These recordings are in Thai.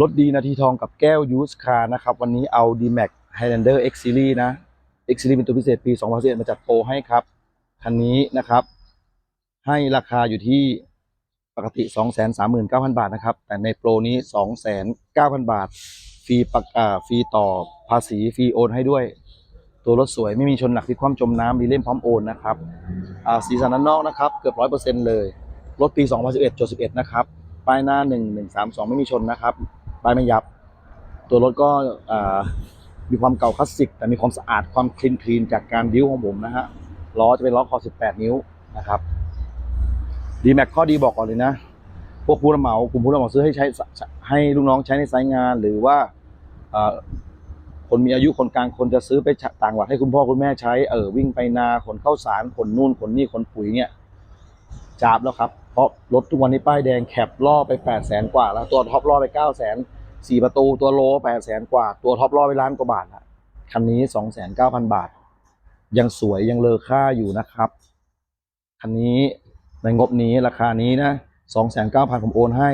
รถดีนาทีทองกับแก้วยูสคาร์นะครับ วันนี้เอา D-Max Highlander X Series นะ X Series เป็นตัวพิเศษปี 2011มาจัดโปรให้ครับ คันนี้นะครับ ให้ราคาอยู่ที่ปกติ 239,000 บาทนะครับ แต่ในโปรนี้ 209,000 บาท ฟรีประกาฟรีต่อภาษีฟรีโอนให้ด้วย ตัวรถสวยไม่มีชนหนักที่ความจมน้ำดีเล่มพร้อมโอนนะครับอ่าสีสันด้านนอกนะครับ เกือบร้อยเปอร์เซ็นต์เลย รถปี 2011จด11 นะครับป้ายหน้า 1132 ไม่มีชนนะครับ ป้ายไม่ยับ ตัวรถก็มีความเก่าคลาสสิก แต่มีความสะอาดความคลีนคลีนจากการดิ้วของผมนะฮะล้อจะเป็นล้อคอ 18 นิ้วนะครับดีแม็กข้อดีบอกก่อนเลยนะ พวกผู้รับเหมากลุ่มผู้รับเหมาซื้อให้ใช้ให้ลูกน้องใช้ในไซต์งาน หรือว่าคนมีอายุคนกลางคนจะซื้อไปต่างจังหวัดให้คุณพ่อคุณแม่ใช้ เออวิ่งไปนาขนข้าวสารขนนู่นขนนี่ขนปุ๋ยเนี่ยจาบแล้วครับ เพราะรถทุกวันนี้ป้ายแดงแคปล่อไป8 0 0แสนกว่าแล้วตัวท็อปล่อไป9 0 0แสน สี่ประตูตัวโล8 0 0แสนกว่า ตัวท็อปล่อไปล้านกว่าบาทอะคันนี้2 9 0 0 0บาท ยังสวยยังเลอค่าอยู่นะครับ คันนี้ในงบนี้ราคานี้นะสองแสนเก้าพันผมโอนให้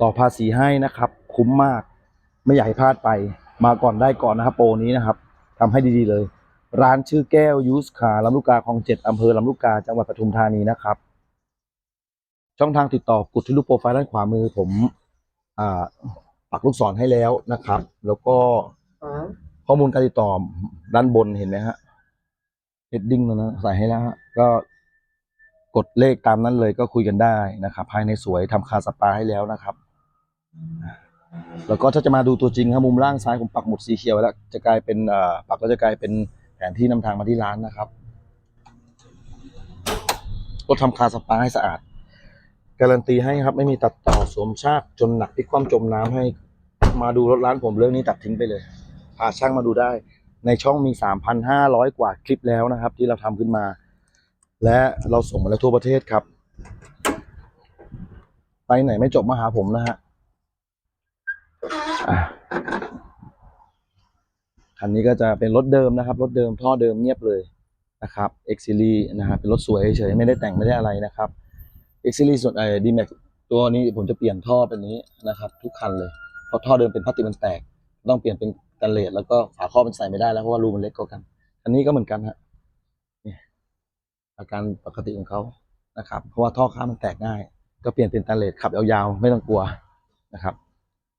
ต่อภาษีให้นะครับ คุ้มมาก ไม่อยากให้พลาดไป มาก่อนได้ก่อนนะครับ โปรนี้นะครับทำให้ดีๆเลย ร้านชื่อแก้วยูสคาลำลูกกาคลองเจ็ดอำเภอลำลูกกาจังหวัดปทุมธานีนะครับ ช่องทางติดต่อกดที่รูปโปรไฟล์ด้านขวามือผมอ่า ปักลูกศรให้แล้วนะครับ แล้วก็ข้อมูลการติดต่อด้านบนเห็นไหมฮะเฮดดิ้งตรงนั้นใส่ให้แล้วฮะก็กดเลขตามนั้นเลยก็คุยกันได้นะครับ ภายในสวยทำคาสปาให้แล้วนะครับ แล้วก็ถ้าจะมาดูตัวจริงครับมุมล่างซ้ายผมปักหมุดสีเขียวไว้แล้ว จะกลายเป็นเอ่อปักก็จะกลายเป็นแผนที่นำทางมาที่ร้านนะครับก็ทำคาสปาให้สะอาด การันตีให้ครับ ไม่มีตัดต่อสวมชากจนหนักที่ความจมน้ำให้มาดูรถร้านผมเรื่องนี้ตัดทิ้งไปเลยพาช่างมาดูได้ ในช่องมี 3,500 กว่าคลิปแล้วนะครับ ที่เราทำขึ้นมา และเราส่งมาแล้วทั่วประเทศครับ ไปไหนไม่จบมาหาผมนะฮะอันนี้ก็จะเป็นรถเดิมนะครับ รถเดิมท่อเดิมเงียบเลยนะครับ X Series นะครับเป็นรถสวยเฉยๆไม่ได้แต่งไม่ได้อะไรนะครับ X Series ส่วนไอ้ D-Max ตัวนี้ผมจะเปลี่ยนท่อเป็นนี้นะครับ ทุกคันเลย เพราะท่อเดิมเป็นพลาสติกมันแตก ต้องเปลี่ยนเป็นกันเลสแล้วก็ฝาครอบมันใส่ไม่ได้แล้วเพราะว่ารูมันเล็กกว่ากัน อันนี้ก็เหมือนกันฮะนี่อาการปกติของเขานะครับ เพราะว่าท่อข้างมันแตกง่าย ก็เปลี่ยนเป็นกันเลสขับยาวๆไม่ต้องกลัวนะครับ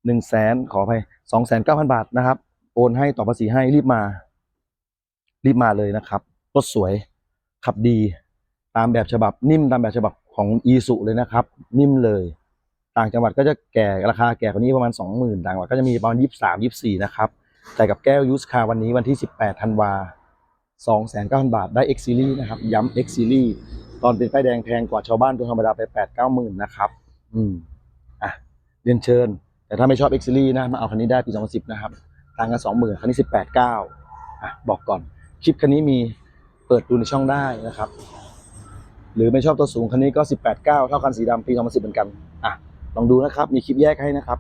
หนึ่งแสนขอไปสองแสนเก้าพันบาทนะครับ โอนให้ต่อภาษีให้รีบมา รีบมาเลยนะครับรถสวยขับดีตามแบบฉบับนิ่มตามแบบฉบับ ของอีสุเลยนะครับ นิ่มเลย ต่างจังหวัดก็จะแก่ราคาแก่กว่านี้ประมาณ 20,000ต่างจังหวัดก็จะมีประมาณ23 24นะครับแต่กับแก้วยูสคาวันนี้วันที่ 18ธันวา2,900 บาทได้ X Series นะครับ ย้ำ X Series ตอนเป็นป้ายแดงแพงกว่าชาวบ้านตัวธรรมดาไป 8 9 0 0 0 0นะครับ อืม อะ เรียนเชิญ แต่ถ้าไม่ชอบ X Series นะ มาเอาคันนี้ได้ปี 2010 นะครับต่างกัน 20,000 คันนี้ 18 9อะ บอกก่อน คลิปคันนี้มีเปิดดูในช่องได้นะครับ หรือไม่ชอบตัวสูงคันนี้ก็ 18 9 เท่ากันสีดำปี 2010 เหมือนกัน อะ ลองดูนะครับ มีคลิปแยกให้นะครับ